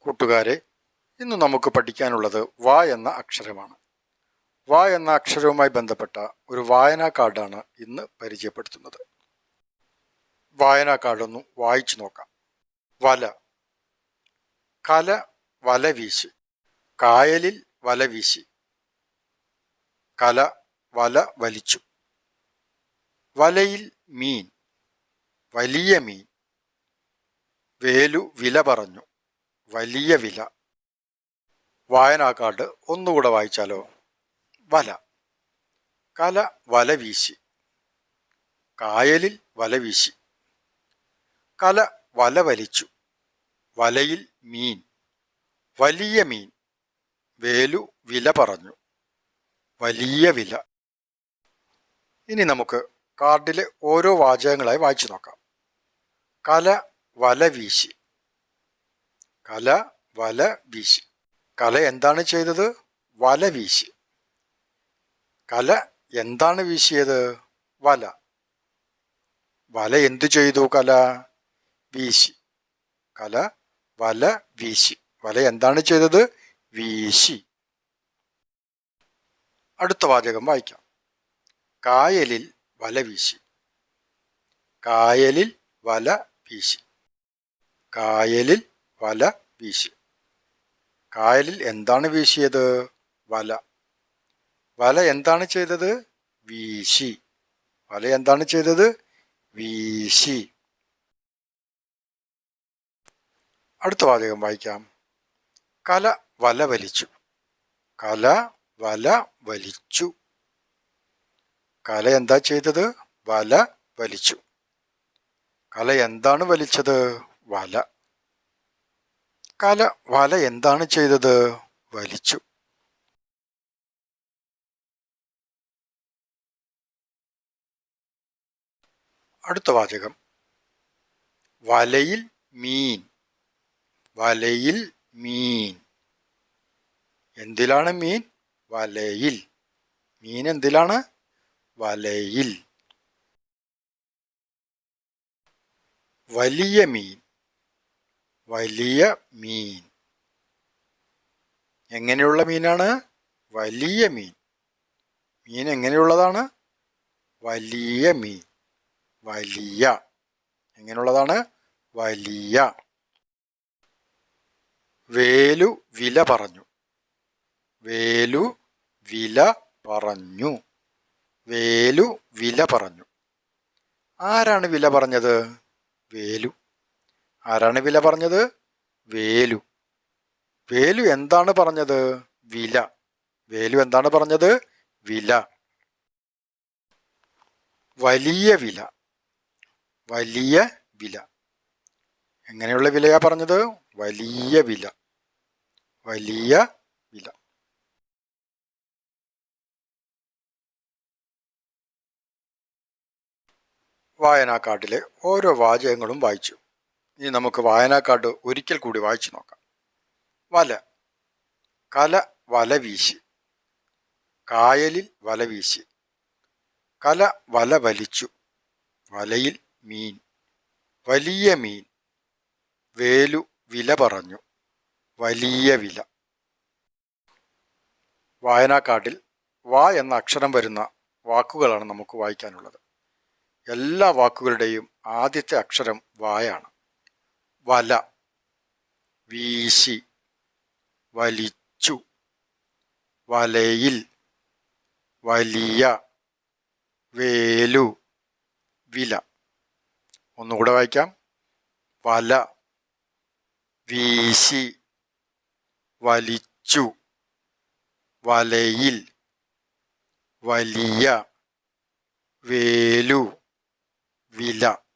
കൂട്ടുകാരെ ഇന്ന് നമുക്ക് പഠിക്കാനുള്ളത് വ എന്ന അക്ഷരമാണ്. വ എന്ന അക്ഷരവുമായി ബന്ധപ്പെട്ട ഒരു വായനാ കാർഡാണ് ഇന്ന് പരിചയപ്പെടുത്തുന്നത്. വായനാ കാർഡൊന്ന് വായിച്ചു നോക്കാം. വല. കല വല വീശി. കായലിൽ വല വീശി. കല വല വലിച്ചു. വലയിൽ മീൻ. വലിയ മീൻ. വേലു വില പറഞ്ഞു. വലിയ വില. വായനാ കാർഡ് ഒന്നുകൂടെ വായിച്ചാലോ? വല. കല വല വീശി. കായലിൽ വല വീശി. കല വല വലിച്ചു. വലയിൽ മീൻ. വലിയ മീൻ. വേലു വില പറഞ്ഞു. വലിയ വില. ഇനി നമുക്ക് കാർഡിലെ ഓരോ വാചകങ്ങളായി വായിച്ചു നോക്കാം. കല വല വീശി. കല വല വീശി. കല എന്താണ് ചെയ്തത്? വല വീശി. കല എന്താണ് വീശിയത്? വല. വല എന്തു ചെയ്തു കല? വീശി. കല വല വീശി. വല എന്താണ് ചെയ്തത്? വീശി. അടുത്ത വാചകം വായിക്കാം. കായലിൽ വല വീശി. കായലിൽ വല വീശി. കായലിൽ വല വീശി. കായലിൽ എന്താണ് വീശിയത്? വല. വല എന്താണ് ചെയ്തത്? വീശി. വല എന്താണ് ചെയ്തത്? വീശി. അടുത്ത വാചകം വായിക്കാം. കല വല വലിച്ചു. കല വല വലിച്ചു. കല എന്താ ചെയ്തത്? വല വലിച്ചു. കല എന്താണ് വലിച്ചത്? വല. കല വല എന്താണ് ചെയ്തത്? വലിച്ചു. അടുത്ത വാചകം. വലയിൽ മീൻ. വലയിൽ മീൻ. എന്തിലാണ് മീൻ? വലയിൽ. മീൻ എന്തിലാണ്? വലയിൽ. വലിയ മീൻ. വലിയ മീൻ. എങ്ങനെയുള്ള മീനാണ്? വലിയ മീൻ. മീൻ എങ്ങനെയുള്ളതാണ്? വലിയ മീൻ. വലിയ. എങ്ങനെയുള്ളതാണ്? വലിയ. വേലു വില പറഞ്ഞു. വേലു വില പറഞ്ഞു. വേലു വില പറഞ്ഞു. ആരാണ് വില പറഞ്ഞത്? വേലു. ആരാണ് വില പറഞ്ഞത്? വേലു. വേലു എന്താണ് പറഞ്ഞത്? വില. വേലു എന്താണ് പറഞ്ഞത്? വില. വലിയ വില. വലിയ വില. എങ്ങനെയുള്ള വിലയാ പറഞ്ഞത്? വലിയ വില. വലിയ വില. വായനാക്കാട്ടിലെ ഓരോ വാചകങ്ങളും വായിച്ചു. ഇനി നമുക്ക് വായനാ ഒരിക്കൽ കൂടി വായിച്ചു നോക്കാം. വല. കല വല വീശി. കായലിൽ വല വീശി. കല വല വലിച്ചു. വലയിൽ മീൻ. വലിയ മീൻ. വേലു വില പറഞ്ഞു. വലിയ വില. വായനാക്കാട്ടിൽ വ എന്ന അക്ഷരം വരുന്ന വാക്കുകളാണ് നമുക്ക് വായിക്കാനുള്ളത്. എല്ലാ വാക്കുകളുടെയും ആദ്യത്തെ അക്ഷരം വായാണ് വല വീശി വലിച്ചു. വലയിൽ വലിയ വേലു വില. ഒന്നുകൂടെ വായിക്കാം. വല വീശി വലിച്ചു. വലയിൽ വലിയ വേലു വില.